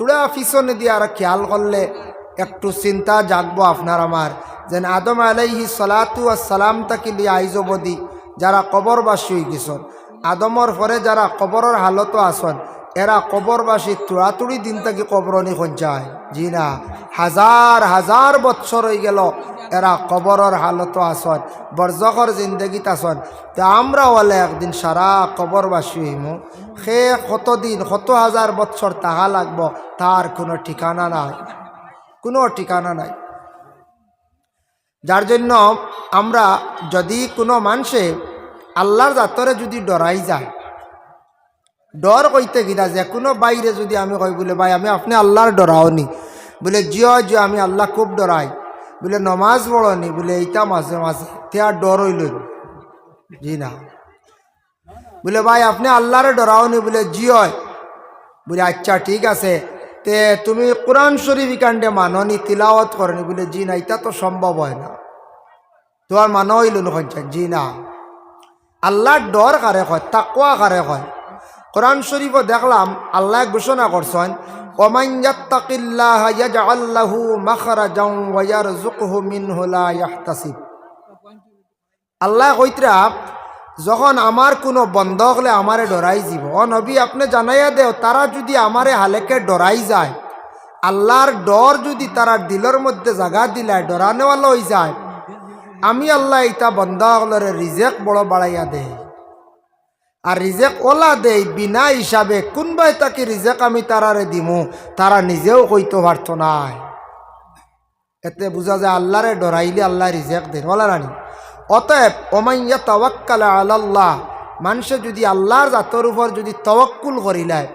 তুড়া পিছনে দিয়ে আর খেয়াল করলে একটু চিন্তা জাগবো আপনার আমার। যেন আদম আলাইহি সালাতু সালাম তাকি লিয়ে আইজবদি যারা কবরবাসী হয়ে গেছেন আদমর পরে যারা কবরের হালত আসন এরা কবরবাসী তুড়াতুড়ি দিন থাকি কবরনি সঞ্চায় জি না, হাজার হাজার বৎসর হয়ে গেল এরা কবরের হালত আসন, বরজখর জিন্দগিত আসন। তা আমরা হলে একদিন সারা কবরবাসী হইমু। সে কতদিন, কত হাজার বৎসর তাহা লাগব, তার কোনো ঠিকানা নাই। কোনো ঠিকানা নাই। যার জন্য আমরা যদি কোনো মানুষে আল্লাহর জাতরে যদি ডরাই যায় ডর কইতে গিরা, যে কোনো বাইরে যদি আমি কই বলে, ভাই, আমি আপনি আল্লাহর ডরাওনি। বলে, জিও জিও, আমি আল্লাহ খুব ডরাই। বলে, নমাজ পড়নি? বলে, এইটা মাঝে মাঝে। তে আর ডর হইল জি না। বলে, ভাই, আপনি আল্লাহরে ডরাওনি? বলে, জিও। বলে আচ্ছা ঠিক আছে। তে তুমি কোরআন শরীফ কাণ্ডে মাননি, তিলাওয়াত করনি? বলে, জি না, এটা তো সম্ভব হয় না। তোমার মানো হইল নখন জি না। আল্লাহর ডর কারে হয় তাকুয়া কারে হয় কোরআন শরীফও দেখলাম, আল্লাহ ঘোষণা করছেন আল্লাহ কইতরা যখন আমার কোনো বন্ধ হলে আমারে ডরাই যাব ও নবী, আপনি জানাইয়া দেও, তারা যদি আমারে হালেকে ডরাই যায়, আল্লাহর ডর যদি তারা দিলের মধ্যে জাগা দিলায়, ডরানেওয়ালা হয়ে যায়, আমি আল্লাহ ইতা বন্ধ হলরে রিজেক বড় বাড়াইয়া দেয় আর রিজেক ওলা দেই, বিনা হিসাবে কোনবাই তাকে রিজেক আমি তারারে দিমু, তারা নিজেও কইতে পারত নাই। এতে বোঝা যায় আল্লাহরে ডরাইলে আল্লাহ রিজেক দেন। ওলা রানি, অতএব ওমাইয়া তওয়াক্কাল আল্লাহ মানুষে যদি আল্লাহর জাতর উপর যদি তওয়াক্কুল করিলায়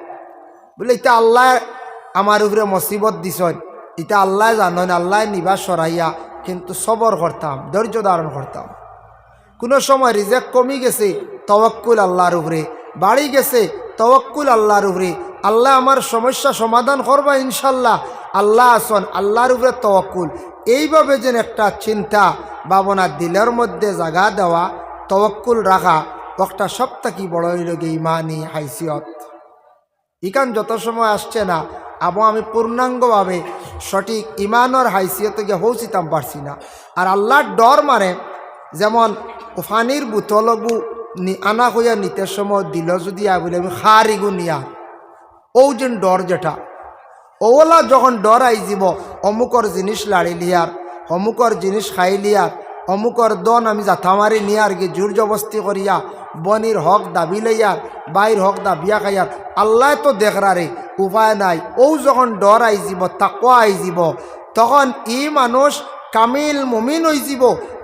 বলে এটা আল্লাহ আমার উপরে মুসিবত দিছন এটা আল্লাহ জানেন, আল্লাহ নিবাস সরাইয়া কিন্তু সবর করতাম, ধৈর্য ধারণ করতাম। কোনো সময় রিজেক কমি গেছে তওয়াক্কুল আল্লাহর উপরে। বাড়ি গেছে, তওয়াক্কুল আল্লাহর উপরে। আল্লাহ আমার সমস্যা সমাধান করবা ইনশাল্লাহ আল্লাহ আসন, আল্লাহর উপরে তওয়াক্কুল। এইভাবে যেন একটা চিন্তা, ভাবনা, দিলের মধ্যে জাগা দেওয়া, তওয়াক্কুল রাখা, একটা সপ্তাহ কি বড় হইল গে ইমানি হাইসিয়ত। ইকান যত সময় আসছে না, আবো আমি পূর্ণাঙ্গভাবে সঠিক ইমানর হাইসিয়তে গিয়ে পৌঁছিতাম পারছি না। আর আল্লাহর ডর মানে যেমন পানির বোতলগু নি- আনা হইয়া নিতে সময় দিল যদি বলে আমি খারিগু নিয়া ও যেন ডর যেটা ওলা যখন ডর আই যাব অমুকর জিনিস লাড়ি লিয়ার অমুকর জিনিস খাই লিয়ার অমুকর দন আমি জাথা মারি নিয়ার গিয়ে জোর জবস্তি করিয়া বনির হক দাবি লইয়ার বাইর হক দাবিয়া খাইয়ার আল্লাহ তো দেখরারে উপায় নাই। ও যখন ডর আই যাব তাকুয়া আই যাব তখন ই মানুষ কামিল মুমিন হয়ে যাব।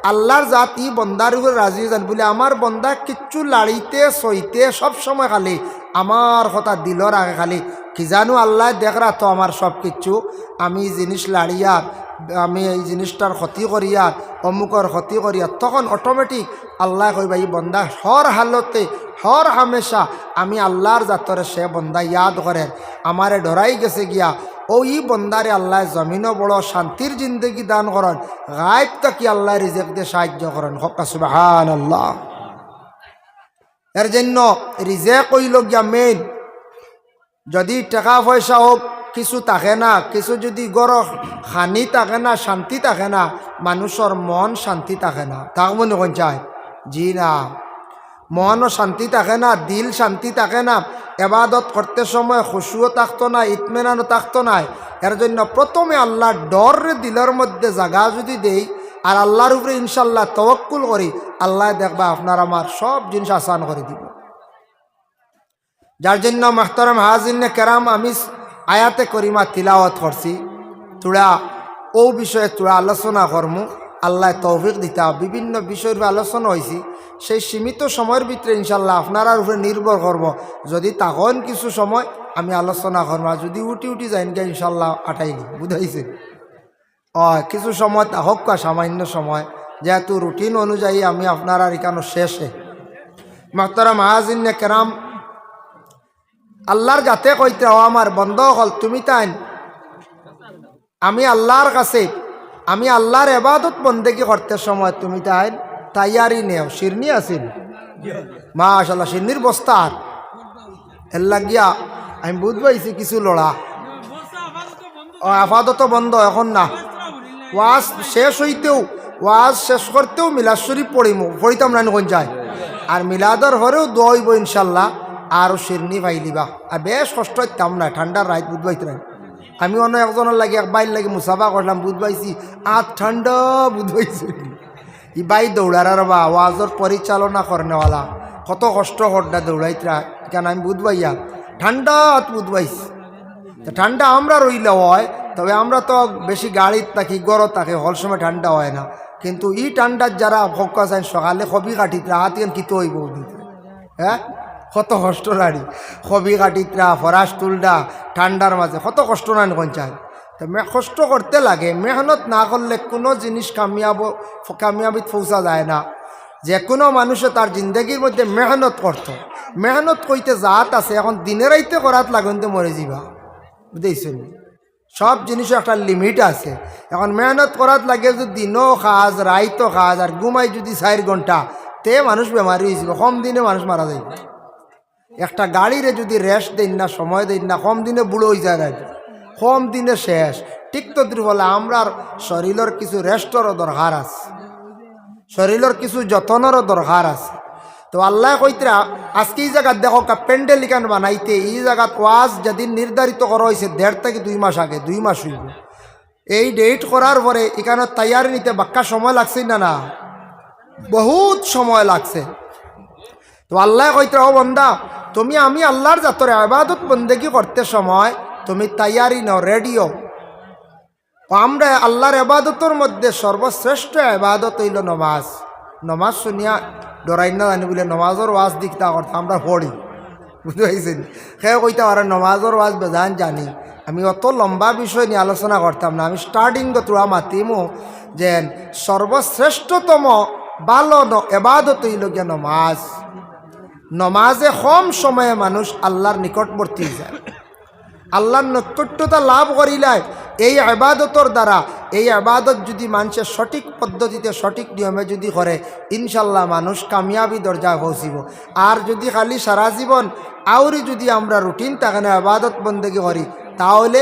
আল্লাহর জাত বন্দার উপরে রাজি যান বলে আমার বন্দা কিচ্ছু লাড়িতে সইতে সব সময় খালি। আমার কথা দিলর আগে খালি। কি জানো আল্লাহ দেখরা তো আমার সব কিচ্ছু। আমি জিনিস লাড়িয়ার আমি এই জিনিসটার ক্ষতি করিয়ার অমুকর ক্ষতি করিয়ার তখন অটোমেটিক আল্লাহ কইবা এই বন্দা হর হালতে হর হামেশা আমি আল্লাহর জাতরে সে বন্দা ইয়াদ করেন। আমারে ডরাই গেছে গিয়া ও ই বন্দারে আল্লাহ, জমিনও বড়, শান্তির জিন্দগি দান করেন গায়েব তাকি আল্লাহ রিজেক দিয়ে সাহায্য করেন। হকা সুবাহান আল্লাহ এর জন্য রিজেক হইল গিয়া মেইন যদি টাকা পয়সা হোক, কিছু থাকে না, কিছু যদি গড় হানি থাকে না, শান্তি থাকে না মানুষের মন শান্তি থাকে না। তাক মনে কোন জি না। মনও শান্তি থাকে না, দিল শান্তি থাকে না। এবাদত করতে সময় খুশুও থাকতো না, ইতমেনানও থাকতো না। এর জন্য প্রথমে আল্লাহ ডর দিলের মধ্যে জাগা যদি দেই, আর আল্লাহর উপরে ইনশাল্লাহ তওয়াক্কুল করি, আল্লাহ দেখবা আপনার আমার সব জিনিস আসান করে দিব। যার জন্য মাহতারাম হাজিনে কেরাম আমি আয়াতে করিমা তিলাওয়াত করছি। তোরা ও বিষয়ে তোরা আলোচনা করমু। আল্লাহ তৌফিক দিতা বিভিন্ন বিষয়ের আলোচনা হয়েছি। সেই সীমিত সময়ের ভিতরে ইনশাল্লাহ আপনার উপরে নির্ভর করব। যদি তখন কিছু সময় আমি আলোচনা করব যদি উঠি উঠি যাই গে ইনশাল্লাহ আটাইনি বুঝাইছে ও কিছু সময় হোক সামান্য সময়, যেহেতু রুটিন অনুযায়ী আমি আপনার আর এখানে শেষে। মাহতারা মাহাজিনে কেরাম, আল্লাহর যাতে কইতে ও আমার বন্ধ হল, তুমি তাই আমি আল্লাহর কাছে আমি আল্লাহর এবাদত বন্দেগি করতে সময় তুমি তাই তাইয়ারি নেও শিরনি আছিল মাশাল্লাহ শিরনির বস্তার এর লাগিয়া আমি বুঝ পাইছি কিছু লড়া। ও আপাতত বন্ধ এখন না। ওয়াজ শেষ হইতেও, ওয়াজ শেষ করতেও মিলাদ শরীফ পড়িম পড়িতাম না কোন যায় আর মিলাদর হরেও দইব ইনশাল্লাহ আর শিরনি পাইলিবা আর বেশ কষ্ট হইতাম না, ঠান্ডার রাত বুধবাইতে আমি অন্য একজনের লাগে এক বাইর লাগে মুসাফা করলাম বুধবাইছি আর ঠান্ডা বুধবাইছি ই বাই দৌড়ার বা ওয়াজর পরিচালনা করেনেওয়ালা কত কষ্ট হড্ডা দৌড়াইতরা কেন আমি বুধবাইয়া ঠান্ডা বুধবাইছি তা ঠান্ডা আমরা রইলে হয়, তবে আমরা তো বেশি গাড়ির থাকি গরম থাকে, হল সময় ঠান্ডা হয় না। কিন্তু ই ঠান্ডার যারা ফোকাস আইন, সকালে কবি কাটিতরা হাত কিতো হইব হ্যাঁ কত কষ্ট নারী কবি কাটিতরা ফরাস তুলডা ঠান্ডার মাঝে কত কষ্ট না চায় তো মে কষ্ট করতে লাগে। মেহনত না করলে কোনো জিনিস কামিয়াব, কামিয়াবিত পৌঁছা যায় না। যে কোনো মানুষে তার জিন্দগির মধ্যে মেহনত করত মেহনত কইতে জাত আছে, এখন দিনে রাইতে করাত লাগুনতে মরে যাবা বুঝেছেন সব জিনিসের একটা লিমিট আছে। এখন মেহনত করাত লাগে যদি দিনও খাজ রাইতো খাজ আর ঘুমাই যদি চার ঘণ্টা তে মানুষ বেমারি হয়েছিল কম দিনে মানুষ মারা যাইব একটা গাড়িরে যদি রেস্ট দেন না, সময় দেন না, কম দিনে বুড়ো হয়ে যায় কম দিনে শেষ। ঠিক তো বলে আমরার শরীরের কিছু রেস্টরও দরকার আছে। শরীরের কিছু যতনেরও দরকার আছে। তো আল্লাহ কইতরা আজকে এই জায়গাত দেখো প্যান্ডেল ইকান বানাইতে, এই জায়গাত ওয়াজ যেদিন নির্ধারিত করা হয়েছে, দেড় থেকে দুই মাস আগে, দুই মাস হইব। এই ডেট করার পরে এখানে তৈয়ারি নিতে বাক্কা সময় লাগছে না না? বহুত সময় লাগছে। তো আল্লাহ কইতরা ও বন্দা, তুমি আমি আল্লাহর জাতর আবাদত বন্দেগি করতে সময়, তুমি তৈয়ারি নাও রেডিও আমরা আল্লাহর আবাদতর মধ্যে সর্বশ্রেষ্ঠ আবাদত হইল নমাজ। নমাজ শুনিয়া ডরাই না জানি বলে নমাজর ওয়াজ দিকতা করতাম আমরা পড়ি। বুঝতে পারছেন সে কইতে পারে, নমাজর ওয়াজ বেজান জানি। আমি অত লম্বা বিষয় নিয়ে আলোচনা করতাম না। আমি স্টার্টিং তোরা মাতিমো যে সর্বশ্রেষ্ঠতম ভালো এবাদত হইল গিয়া নমাজ। নমাজে কম সময়ে মানুষ আল্লাহর নিকটবর্তী যায়। আল্লাহর নৈকট্যতা লাভ করিলায় এই আবাদতর দ্বারা, এই আবাদত যদি মানুষের সঠিক পদ্ধতিতে, সঠিক নিয়মে যদি করে ইনশাল্লাহ মানুষ কামিয়াবি দরজা পৌঁছিব। আর যদি খালি সারা জীবন, আউরি যদি আমরা রুটিন তাখানে আবাদত বন্দেগি করি, তাহলে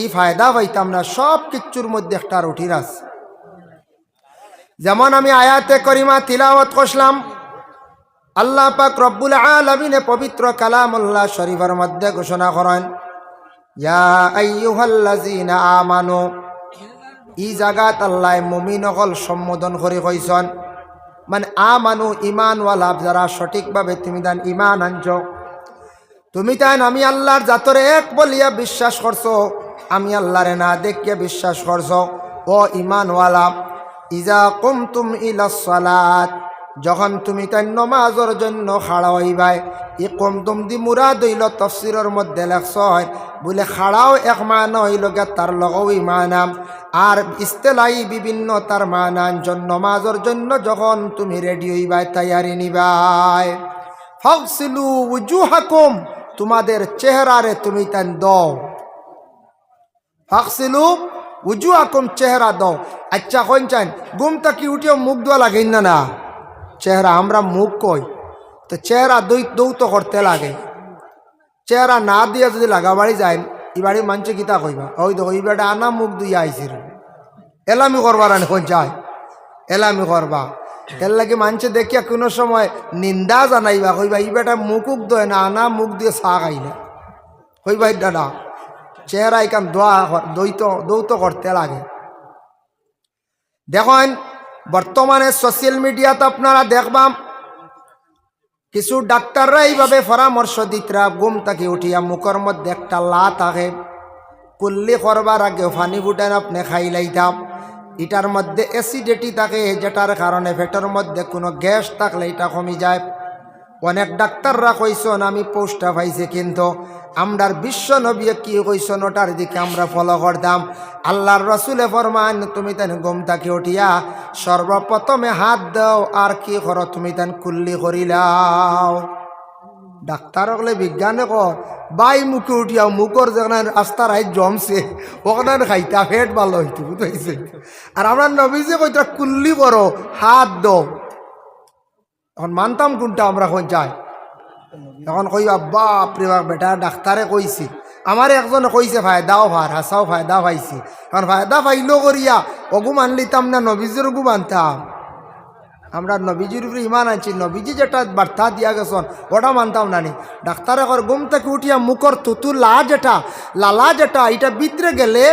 ই ফায়দা পাইতাম না, সব কিচ্ছুর মধ্যে একটা রুটিন আছে। যেমন আমি আয়াতে করিমা তিলাওয়াত করলাম আল্লাহ পাক রব্বুল আলমিনে পবিত্র কালামুল্লাহ শরীফের মধ্যে ঘোষণা করেন, ইয়া আমানু, ই জাগাত আল্লাহ মুমিন অকল সম্বোধন করে কইছন মানে আ আমানু ইমানওয়ালা যারা সঠিকভাবে তুমি দান ইমান আনছ। তুমি তাই আমি আল্লাহর জাতরে এক বলিয়া বিশ্বাস করছ, আমি আল্লাহরে না দেখিয়া বিশ্বাস করছ, ও ইমানওয়ালা ইজা কুমতুম ইলাস সালাত। যখন তুমি তাই নমাজর জন্য খাড়া হইবাই ই কম তুম দি মুরাদ হইল তফসিরের মধ্যে লেখছ হয় বলে খাড়াও এক মান হইল গে তার লগও ইমানাম। আর ইস্তেলাই বিভিন্ন তার মানান জন্য নমাজর জন্য যখন তুমি রেডি হইবাই, তৈয়ারি নিবাই। ফকসিলু উজু হাকুম তোমাদের চেহারারে তুমি তাই দাও। ফাকসিলু উজু হাকুম চেহারা দাও। আচ্ছা কইন চান গুম তাকি উঠিও মুখ দোয়া লাগেন না না? চেহারা আমরা মুখ কই তো চেহারা দুই দৌত করতে লাগে চেহারা না দিয়ে যদি লাগা বাড়ি যায় ই বাড়ি মানুষে গীতা কইবা ওই দেখো এই বেটা আনা মুখ দুই আইসির এলামি করবার আনি কোন যায় এলামি করবা এর লাগে মানুষে দেখিয়া কোনো সময় নিন্দা জানাইবা কইবা ই বেটা মুখুক দয় না আনা মুখ দিয়ে চা খাই না কইবা দাদা চেহারা এখান দোয়া দৈত দৌত করতে লাগে দেখেন বর্তমানে সোশ্যাল মিডিয়াতে আপনারা দেখবাম, কিছু ডাক্তাররা এইভাবে পরামর্শ দিতরা গুম তাকে উঠিয়া মুখের মধ্যে একটা লা থাকে কুল্লি করবার আগে ফানি ফুটান আপনি খাই লাইতাম। এটার মধ্যে অ্যাসিডিটি থাকে, যেটার কারণে পেটের মধ্যে কোনো গ্যাস থাকলে এটা কমে যায়। অনেক ডাক্তাররা কইসন, আমি পোস্টটা পাইছি কিন্তু আমরার বিশ্ব নবী কি কইসন ওটার দিকে আমরা ফলো করতাম। আল্লাহর রসুলে ফরমান, তুমি তেন গম তাকে উঠিয়া সর্বপ্রথমে হাত দাও, আর কি করো তুমি তেন কুল্লি করিলাও ডাক্তার হলে বিজ্ঞানে ক বাই মুখে উঠিয়াও মুখর যেখানে রাস্তার আই জমছে, ওখানে খাইতা ফেট ভালো হইতো বুঝতে আর আমরা নবী যে কইতা, কুল্লি করো, হাত দাও। এখন মানতাম কোনটা, আমরা যাই। এখন কই, আব্বা বাপ বেটা ডাক্তারে কইছি। আমার একজনে কইছে ফায়দাও ভার, হাসাও, ফায়দা পাইছি। এখন ফায়দা পাইলো করিয়া, অগু মানলিতাম না, নবীজির গু মানতাম। আমরা নবীজির উপরে ইমান আনছি। নবীজি যেটা বার্তা দিয়া গেছন, ওটা মানতাম না নি। ডাক্তারে কর, ঘুম থেকে উঠিয়া মুখর থুতু লা যেটা, লালা যেটা, এটা ভিতরে গেলে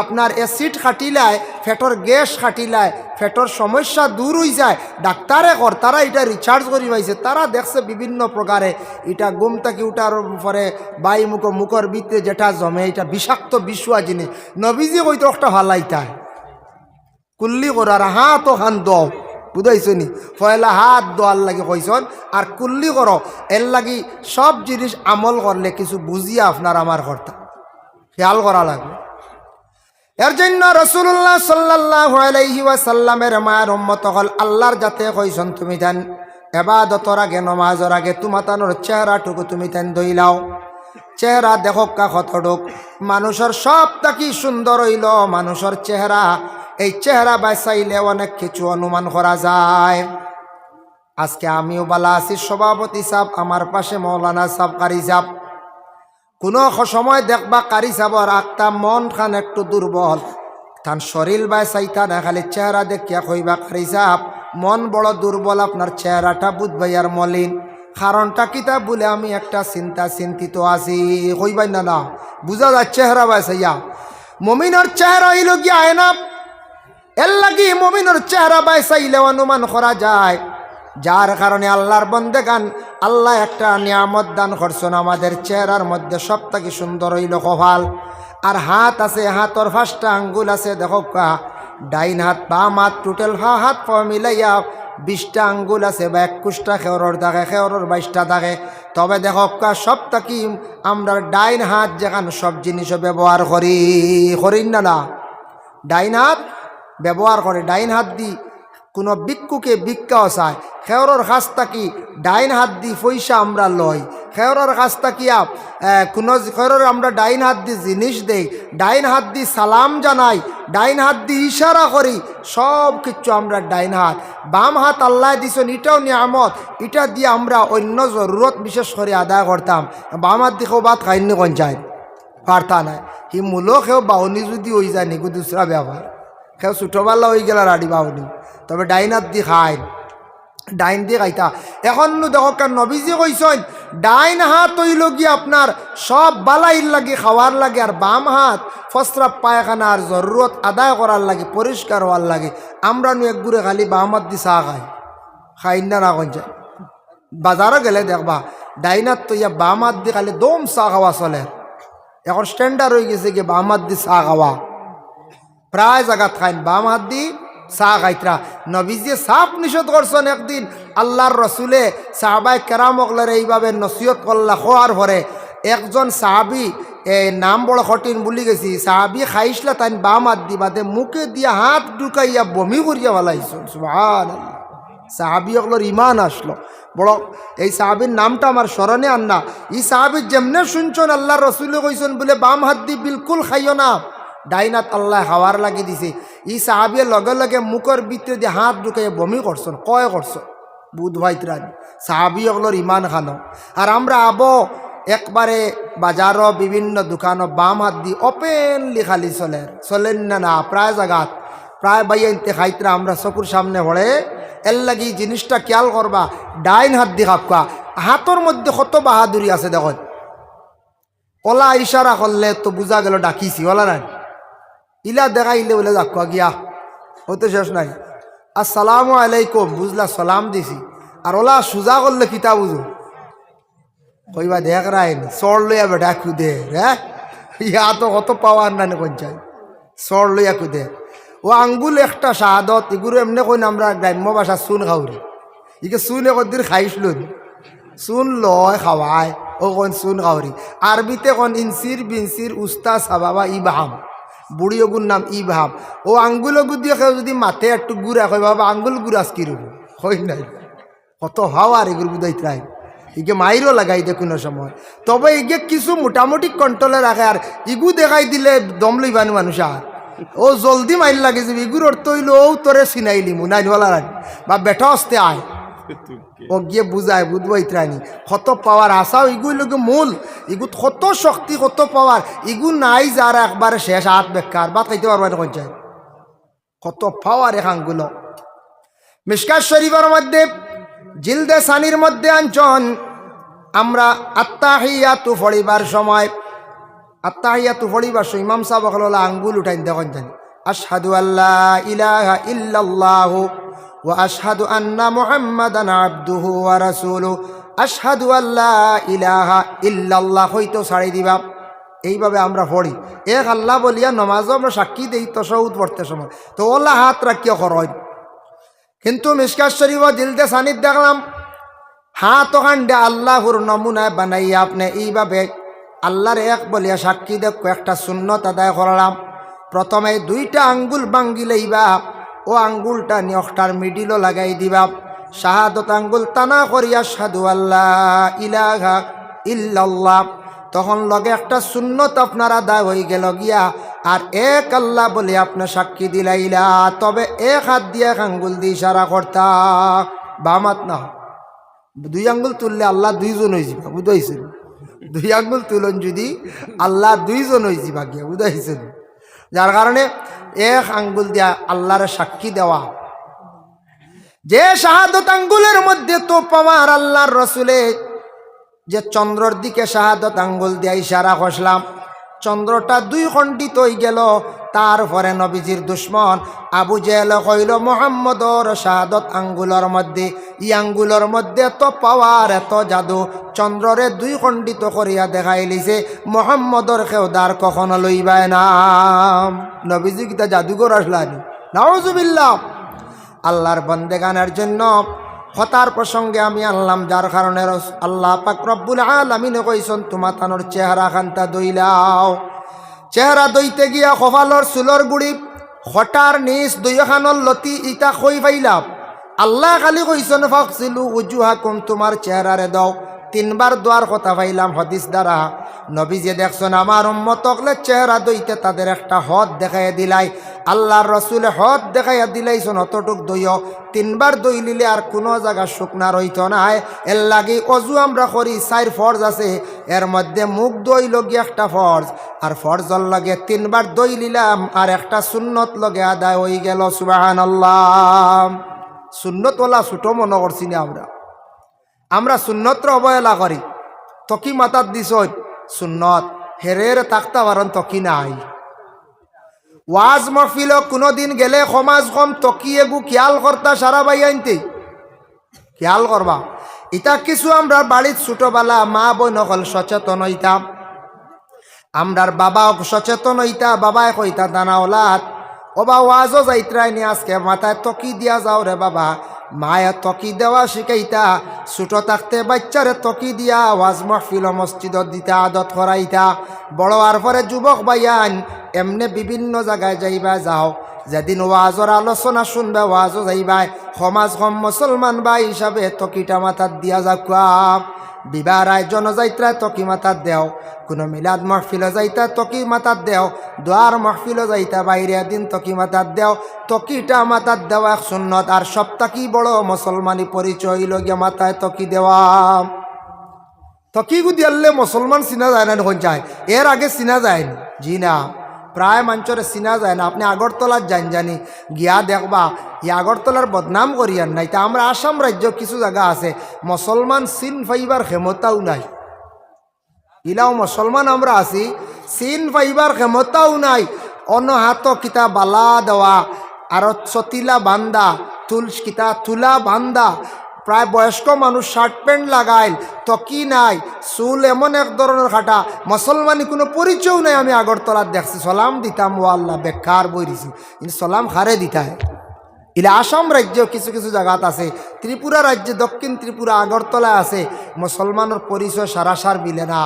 আপনার অ্যাসিড খাটিলায় ফেটর গ্যাস খাটিলায় ফেটর সমস্যা দূর হয়ে যায়। ডাক্তারে কর, তারা এটা রিচার্জ করি পাইছে। তারা দেখছে বিভিন্ন প্রকারে এটা ঘুম থেকে উঠার পরে বাই মুখ, মুখর ভিতরে যেটা জমে, এটা বিষাক্ত বিষুয়া জিনিস। নবীজি কইতো একটা ভালাইতায় কুল্লি করার হান দ বুঝাইছ নি পয়লা হাত দোয়ার লাগে কইসন আর কুল্লি করো, এর লাগি সব জিনিস আমল করলে কিছু বুঝিয়া আপনার আমার কর্তা। খেয়াল করা লাগবে। এর জন্য রসুল্লাহ সাল্লাহ আলাইহি ওয়াসাল্লামের মায়ের উম্মত হল আল্লাহর যাতে কইসন তুমি তেন এবাদতর আগে, নমাজর আগে, তোমাতানোর চেহারাটুকু তুমি তেন দইলাও চেহারা দেখক কা কতটুক মানুষের সব তাকি সুন্দর হইল, মানুষের চেহারা এই চেহারা বাঁচাইলে অনেক কিছু অনুমান করা যায়। আজকে আমিও বালা আছি, সভাপতি সাহ আমার পাশে মৌলানা সাহ কারি সাহ কোনো সময় দেখবা কারি সাবর আত্মা মন খান একটু দুর্বল। তান শরীর বাই চাইতা না, খালি চেহারা দেখিয়া কইবা, কারি সাহ মন বড় দুর্বল, আপনার চেহারাটা বুধবাই আর মলিন। কারণটা কিতা বলে আমি একটা চিন্তা চিন্তিত আছি, কইবাই না না। বুঝা যায় চেহারা বাই চাইয়া মমিনের চেহারা হইল গিয়া আয়না লাগি মমিনের চেহারা বাই চাইলে অনুমান করা যায়। যার কারণে আল্লাহর বন্দে গান আল্লাহ একটা নিয়ামত দান করছেন আমাদের চেহারার মধ্যে সব থেকে সুন্দর হইল কপাল। আর হাত আছে, হাতর ফার্স্টটা আঙ্গুল আছে, দেখো কা, ডাইন হাত বাম হাত টোটাল হা হাত পা মিলাইয়া বিশটা আঙ্গুল আছে বা একুশটা, খেওরর থাকে খেওরর বাইশটা থাকে তবে দেখো কা সব থাকি আমরা ডাইন হাত যেখান সব জিনিসও ব্যবহার করি, করিন না না। ডাইন হাত ব্যবহার করে। ডাইন হাত দি কোনো ভিক্ষুকে ভিক্ষাও চায় খেয়রর কাছ থাকি ডাইন হাত দি পয়সা আমরা লই। খেয়রর কাছ থাকিয়া কোনো খেয়রর আমরা ডাইন হাত দি জিনিস দেই। ডাইন হাত দি সালাম জানাই। ডাইন হাত দি ইশারা করি। সব কিছু আমরা ডাইন হাত। বাম হাত আল্লাহ দিছেন, এটাও নিয়ামত। এটা দিয়ে আমরা অন্য জরুরত বিশেষ করে আদায় করতাম। বাম হাত দিকেও বাদ খাইনি কোন যায়? পারতা নাই। সি মূলক সেও বাউনি যদি হয়ে যায় নিকু দুসরা ব্যাপার সেও ছোটোবেলা হয়ে গেল রাডি বাউনি তবে ডাইনাত দি খায় ডাইন দিয়ে খাইতা। এখন দেখো কেন নবীজি কইসন ডাইন হাত হইল গিয়ে আপনার সব বালাইর লাগে খাওয়ার লাগে আর বাম হাত ফসরা পায়খানার জরুরত আদায় করার লাগে পরিষ্কার হওয়ার লাগে। আমরা নু এক গুড়ে খালি বাম হাত দি চাহ খাই খাই না না কোন যায় বাজারও গেলে দেখবা, ডাইনাত তো ইয়া বাম হাত দি খালি দম চাহ খাওয়া চলে। এখন স্ট্যান্ডার্ড হয়ে গেছে কি বাম হাত দি চাহ খাওয়া প্রায় জায়গাত খাইন, বাম হাত দি চাহ খাইতরা। নবীজিয়ে সাপ নিষেধ করছেন একদিন, আল্লাহর রসুলে সাহাবাই কেরামকলের এইভাবে নসিহত করলা খোয়ার পরে একজন সাহাবি, এ, নাম বড় কঠিন বলি গেছি। সাহাবি খাইসলা তাই বাম হাত দি বাদে মুখে দিয়া হাত ঢুকাইয়া বমি করিয়া ভালাইছেন সুহান সাহাবি ওগুলোর ইমান আসলো। বড়, এই সাহাবির নামটা আমার স্মরণে আন্না এই সাহাবি যেমনে শুনছেন আল্লাহ রসুলে কইছেন বলে বাম হাত দি বিলকুল খাইও না। ডাইনাত আল্লাহ হাওয়ার লাগি দিছে। ই সাহাবিয়ে লগে লগে মুখর ভিতরে দিয়ে হাত ঢুকাই বমি করছেন কয় করছ বুধ ভাইতরান সাহাবি ওগুলোর ইমান খানো। আর আমরা আবো একবারে বাজারও বিভিন্ন দোকানও বাম হাত দি ওপেনলি খালি চলে। চলেন না না প্রায় জায়গাত প্রায় বাইয়াইতে খাইতরা আমরা চকুর সামনে পড়ে এর লাগি জিনিসটা খেয়াল করবা ডাইন হাত দি খাপকা হাতর মধ্যে কত বাহাদুরি আছে দেখো ওলা ইশারা করলে তো বুঝা গেল ডাকিছি ওলা নাই? ইলা দেখা দেখাইলে বলে যাক গিয়া। ও তো শেষ নাই। আসসালামু আলাইকুম, বুঝলা, সালাম দিছি। আর ওলা সুজা করলে কিতা বুঝো কইবা দেখ রাইন চর লইয়া বেটা খুদে হ্যাঁ ইয়া তো কত পাওয়ার না কঞ্চায় চর লইয়া খুদে। ও আঙ্গুল একটা শাহাদত এগুলো এমনি কই আমরা গ্রাম্য ভাষা চুন খাওরি ইকে চুন একদিন খাইছিল চুন লয় খাওয়ায় ও কোন চুন খাওরি আরবিতে কোন ইনসির বিনসির উস্তা সাবাবা ইবাহাম। বুড়ি ওগুর নাম ইবাহাম ও আঙ্গুল ওগুর দিয়ে যদি মাথে একটু গুড়া কই বাবা আঙ্গুল গুড়াস কিরব হই নাই? কত হাওয়ার এগুলো বুঝাই ত্রাই ইগে মাইরও লাগাই দে কোনো সময়। তবে ইগে কিছু মোটামুটি কন্ট্রোলে রাখে আর ইগু দেখাই দিলে দম লইবানি মানুষ আর ও জলদি মাইল লাগে যে ইগুর অর্থ হইল ও তোরে চিনাইলি মুনাই বলার বা বেটা আসতে আয় ও গিয়ে বুঝায় বুঝবাইত্রানি কত পাওয়ার আশাও ইগুই লোক মূল। ইগুত কত শক্তি, কত পাওয়ার ইগু নাই যারা একবারে শেষ হাত বেকার। বা খাইতে পারবা না যায় কত পাওয়ার এখানগুলো মিসকাত শরীফের মধ্যে, জিলদে সানির মধ্যে আঞ্চন আমরা আত্মাহিয়াতু ফড়িবার সময় আত্মাহিয়াতু ফড়িবার সময় ইমাম সাহেব আঙ্গুল উঠাই দেখুন জানি আশহাদু আল্লাহ ইলাহা ইল্লাল্লাহ। ওয়া আশহাদু আন্না মুহাম্মাদান আবদুহু ওয়া রাসূলুহু আশহাদু আল্লাহ ইলাহা ইল্লাল্লাহ হইতো দিবা। এইভাবে আমরা পড়ি। এক আল্লাহ বলিয়া নমাজও আমরা সাক্ষী দেই তসৌদ পড়তে সময়। তো ওলা হাত রাখিয়া খরচ কিন্তু মিসকাত শরীফ দিলতে সানিদ দেখলাম। হাত ওখানটা আল্লাহর নমুনায় বানাইয়া আপনি এইভাবে আল্লাহর এক বলিয়া সাক্ষী দেখ কয়েকটা শূন্যত আদায় করলাম। প্রথমে দুইটা আঙ্গুল বাঙ্গিলেইবা ও আঙ্গুলটা নিয়কটার মিডিলও লাগাই দিবা। শাহাদত আঙ্গুল টানা করিয়া সাধু আল্লাহ ইলাহা ইল্লাল্লাহ। তখন লগে একটা সুন্নত আপনার আদায় হয়ে গেল গিয়া, আর এক আল্লাহ বলে আপনি সাক্ষী দিলাইলা, তবে এক হাত দিয়ে এক আঙ্গুল দিয়ে ইশারা করতা। বামাত না, দুই আঙ্গুল তুললে আল্লাহ দুইজন হয়ে যাবা, বুঝাইছেন? দুই আঙ্গুল তুলন যদি আল্লাহ দুইজন হয়ে যাবা গিয়া, বুঝাইছেন? যার কারণে এক আঙ্গুল দিয়া আল্লাহর সাক্ষী দেওয়া। যে শাহাদত আঙ্গুলের মধ্যে তো পাওয়ার আল্লাহর রসুলে, যে চন্দ্রর দিকে শাহাদত আঙ্গুল দিয়া ইশারা খসলাম চন্দ্রটা দুই খণ্ডিত হয়ে গেল তারপরে নবীজির দুশ্মন। আবু জেল কইল, মোহাম্মদর শাহাদত আঙ্গুলের মধ্যে, ই আঙ্গুলের মধ্যে এত পাওয়ার এত জাদু, চন্দ্ররে দুই খণ্ডিত করিয়া দেখাই লিছে মোহাম্মদর খেউদার কখনো লইবায় না। নবীজি কিতা জাদুঘর আসলানি নাওজুবিল্লাহ আল্লাহর বন্দেগানের জন্য হতার প্রসঙ্গে আমি আনলাম, যার কারণে আল্লাহ পাক রব্বুল আলামিনে কইসন তোমা তানোর চেহারা খান্তা দইলাও। চেহারা দইতে গিয়া কপালর চুলর গুড়ি হঠার নিচ দুইখানর লতি ইটা খই পাইলাম। আল্লাহ খালি কইসন ফাকছিলু উজুহা কুম তোমার চেহারারে দাও। তিনবার দোয়ার কথা পাইলাম হদিস দ্বারা নবী যে দেখছেন, আমার উম্মতকলে চেহারা দইতে তাদের একটা হদ দেখাইয়া দিলাই। আল্লাহর রসুলে হদ দেখাইয়া দিলাইছন, অতটুক দইও। তিনবার দই লিলে আর কোনো জায়গা শুকনা রইত নাই। এর লাগি অজু আমরা করি, চার ফর্জ আছে। এর মধ্যে মুখ দই লগিয়ে একটা ফর্জ। আর ফর্জর লগে তিনবার দই লিলাম আর একটা সুন্নত লগে আদায় হয়ে গেল সুবাহান আল্লাহ ওলা ছোটো মনে করছি না আমরা। আমরা সুন্নতর অবহেলা করি। তকি মাতার দিস সুন্নত। হেরের তাক্তা বারণ তকি নাই। ওয়াজ মহফিল কোনোদিন গেলে সমাজ কম তকিয়ে এগু খেয়াল কর্তা সারা বাই আনতে খেয়াল করবা ইটা কিছু আমরা বাড়ির ছোটবেলা মা বই নকল সচেতন হইতাম আমরার বাবা সচেতন হইতা বাবাই কইতা দানা ওলাত। ওবা ওয়াজও যাইত্রাই নি, আজকে মাথায় তকি দিয়া যাও রে বাবা। মায়ে তকি দেওয়া শিখাইতা, ছোট থাকতে বাচ্চারে তকি দিয়া ওয়াজ মহফিল মসজিদত দিতা আদত করাইতা। বড় আর পরে যুবক বাইয়ান এমনে বিভিন্ন জায়গায় যাইবা যাও। যেদিন ওয়াজর আলোচনা শুনবে, ওয়াজও যাইবাই। সমাজ কম মুসলমান বা হিসাবে তকিটা মাথাত দিয়া যাকুয়া বিবাহ আয়োজন যাইত্রা তকি মাতাত দেও। কোনো মিলাদ মহফিল যাইতা তকি মাতাত দেও। দোয়ার মহফিল যাইতা বাইরে দিন তকি মাতাত দেও। তকিটা মাতাত দেওয়া এক সুন্নত। আর সপ্তাকি বড় মুসলমানি পরিচয় লগিয়া মাথায় তকি দেওয়া। তকি গুদি আনলে মুসলমান চিনা যায় না যায় এর আগে চিনা যায়নি। জি না। প্রায় মঞ্চরে চিনা যায় না। আপনি আগরতলার যান জানি। গিয়া দেখবা ই আগরতলার বদনাম করিয়ান নাই। তা আমরা আসাম রাজ্য কিছু জায়গা আছে। মুসলমান চিন ফাইবার ক্ষমতাও নাই। ইলাও মুসলমান আমরা আছি। চিন ফাইবার ক্ষমতাও নাই। অন্য হাত কিতা বালা দেওয়া। আর চতিলা বান্দা তুল কিতা তুলা বান্দা। প্রায় বয়স্ক মানুষ শার্ট প্যান্ট লাগাইল তো কি নাই, চুল এমন এক ধরনের খাটা, মুসলমানি কোনো পরিচয় নাই, আমি আগরতলার দেখছি। সলাম দিতাম, ও আল্লাহ, বেকার বই দিছি কিন্তু সলাম হারে দিতায়। এলে আসাম রাজ্য কিছু কিছু জায়গাত আছে, ত্রিপুরা রাজ্যে দক্ষিণ ত্রিপুরা আগরতলায় আছে, মুসলমানের পরিচয় সারাসার মিলে না।